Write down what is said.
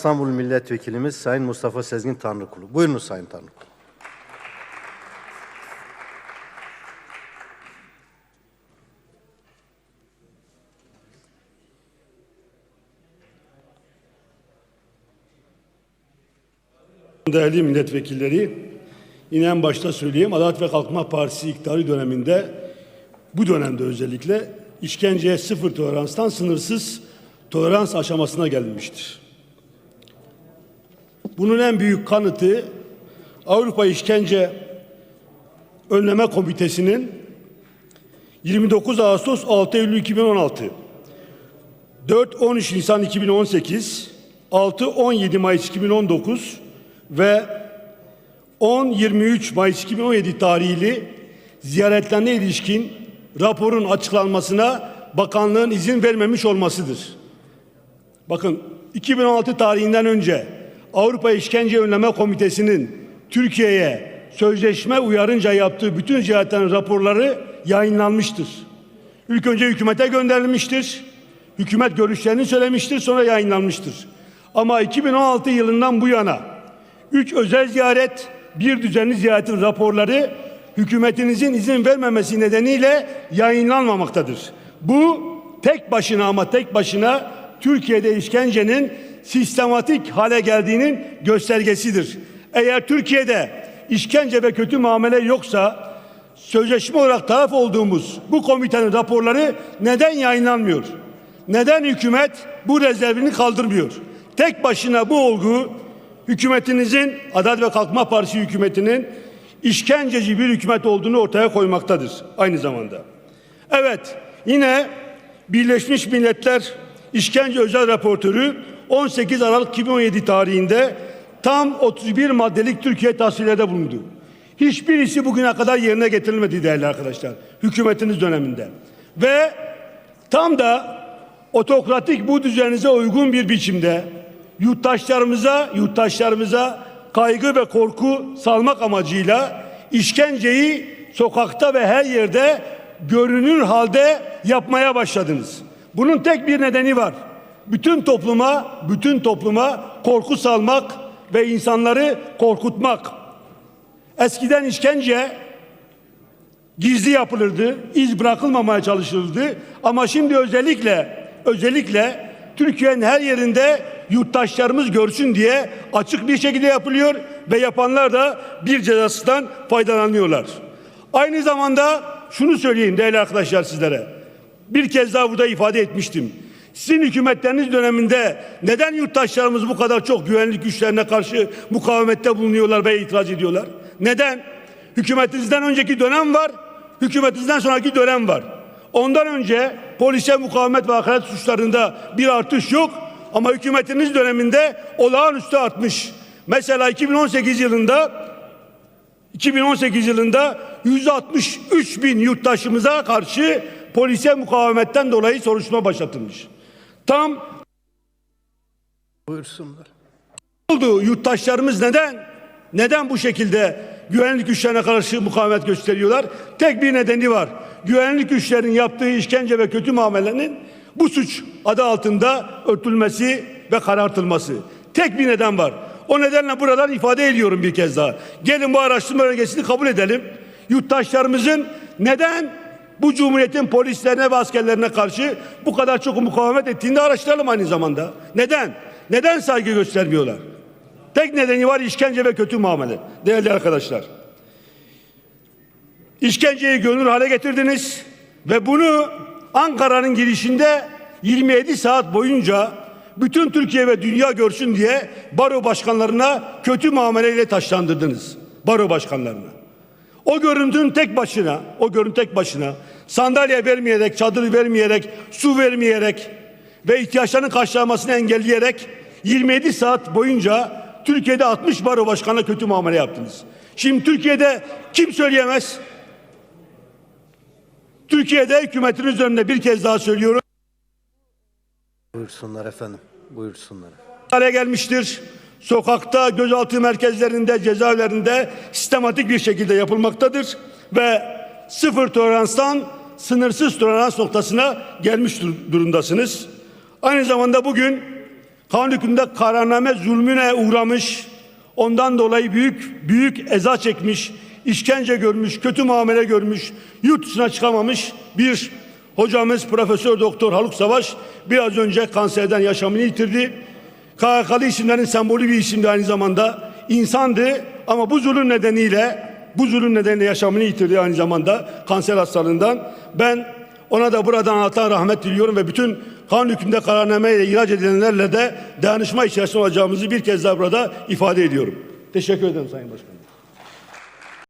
İstanbul Milletvekilimiz Sayın Mustafa Sezgin Tanrıkulu. Buyurunuz Sayın Tanrıkulu. Değerli milletvekilleri, yine en başta söyleyeyim Adalet ve Kalkınma Partisi iktidarı döneminde bu dönemde özellikle işkenceye sıfır toleranstan sınırsız tolerans aşamasına gelinmiştir. Bunun en büyük kanıtı Avrupa İşkence Önleme Komitesi'nin 29 Ağustos 6 Eylül 2016 4-13 Nisan 2018, 6-17 Mayıs 2019 ve 10-23 Mayıs 2017 tarihli ziyaretlerine ilişkin raporun açıklanmasına bakanlığın izin vermemiş olmasıdır. Bakın 2016 tarihinden önce Avrupa İşkence Önleme Komitesi'nin Türkiye'ye sözleşme uyarınca yaptığı bütün ziyaretlerin raporları yayınlanmıştır. İlk önce hükümete gönderilmiştir. Hükümet görüşlerini söylemiştir sonra yayınlanmıştır. Ama 2016 yılından bu yana 3 özel ziyaret, bir düzenli ziyaretin raporları hükümetinizin izin vermemesi nedeniyle yayınlanmamaktadır. Bu tek başına ama tek başına Türkiye'de işkencenin sistematik hale geldiğinin göstergesidir. Eğer Türkiye'de işkence ve kötü muamele yoksa sözleşme olarak taraf olduğumuz bu komitenin raporları neden yayınlanmıyor? Neden hükümet bu rezervini kaldırmıyor? Tek başına bu olgu hükümetinizin Adalet ve Kalkınma Partisi hükümetinin işkenceci bir hükümet olduğunu ortaya koymaktadır aynı zamanda. Evet yine Birleşmiş Milletler İşkence Özel Raportörü 18 Aralık 2017 tarihinde tam 31 maddelik Türkiye tasvirlerde bulundu. Hiçbirisi bugüne kadar yerine getirilmedi değerli arkadaşlar. Hükümetiniz döneminde. Ve tam da otokratik bu düzeninize uygun bir biçimde yurttaşlarımıza, yurttaşlarımıza kaygı ve korku salmak amacıyla işkenceyi sokakta ve her yerde görünür halde yapmaya başladınız. Bunun tek bir nedeni var. Bütün topluma, bütün topluma korku salmak ve insanları korkutmak. Eskiden işkence gizli yapılırdı, iz bırakılmamaya çalışılırdı. Ama şimdi özellikle özellikle Türkiye'nin her yerinde yurttaşlarımız görsün diye açık bir şekilde yapılıyor ve yapanlar da bir cezasından faydalanıyorlar. Aynı zamanda şunu söyleyeyim değerli arkadaşlar sizlere. Bir kez daha burada ifade etmiştim. Sizin hükümetleriniz döneminde neden yurttaşlarımız bu kadar çok güvenlik güçlerine karşı mukavemette bulunuyorlar ve itiraz ediyorlar? Neden? Hükümetinizden önceki dönem var, hükümetinizden sonraki dönem var. Ondan önce polise mukavemet ve hakaret suçlarında bir artış yok ama hükümetiniz döneminde olağanüstü artmış. Mesela 2018 yılında 2018 yılında 163 bin yurttaşımıza karşı polise mukavemetten dolayı soruşturma başlatılmış. Tam Buyursunlar. oldu yurttaşlarımız neden? Neden bu şekilde güvenlik güçlerine karşı mukavemet gösteriyorlar? Tek bir nedeni var. Güvenlik güçlerinin yaptığı işkence ve kötü muamelenin bu suç adı altında örtülmesi ve karartılması. Tek bir neden var. O nedenle buradan ifade ediyorum bir kez daha. Gelin bu araştırma önergesini kabul edelim. Yurttaşlarımızın neden bu cumhuriyetin polislerine ve askerlerine karşı bu kadar çok mukavemet ettiğini de araştıralım aynı zamanda. Neden? Neden saygı göstermiyorlar? Tek nedeni var işkence ve kötü muamele. Değerli arkadaşlar. İşkenceyi gönül hale getirdiniz ve bunu Ankara'nın girişinde 27 saat boyunca bütün Türkiye ve dünya görsün diye baro başkanlarına kötü muameleyle taşlandırdınız. Baro başkanlarına. O görüntünün tek başına, o görüntü tek başına sandalye vermeyerek, çadır vermeyerek, su vermeyerek ve ihtiyaçlarının karşılanmasını engelleyerek 27 saat boyunca Türkiye'de 60 baro başkanına kötü muamele yaptınız. Şimdi Türkiye'de kim söyleyemez? Türkiye'de hükümetiniz önünde bir kez daha söylüyorum. Buyursunlar efendim. Buyursunlar. hale gelmiştir. Sokakta, gözaltı merkezlerinde, cezaevlerinde sistematik bir şekilde yapılmaktadır ve sıfır toleranstan sınırsız tolerans noktasına gelmiş dur- durumdasınız. Aynı zamanda bugün Kanun hükmünde kararname zulmüne uğramış, ondan dolayı büyük büyük eza çekmiş, işkence görmüş, kötü muamele görmüş, yurt dışına çıkamamış bir hocamız Profesör Doktor Haluk Savaş biraz önce kanserden yaşamını yitirdi. KHK'lı isimlerin sembolü bir isimdi aynı zamanda. İnsandı ama bu zulüm nedeniyle bu zulüm nedeniyle yaşamını yitirdi aynı zamanda kanser hastalığından. Ben ona da buradan Allah'tan rahmet diliyorum ve bütün kanun hükmünde kararnameyle ilaç edilenlerle de dayanışma içerisinde olacağımızı bir kez daha burada ifade ediyorum. Teşekkür ederim Sayın Başkanım.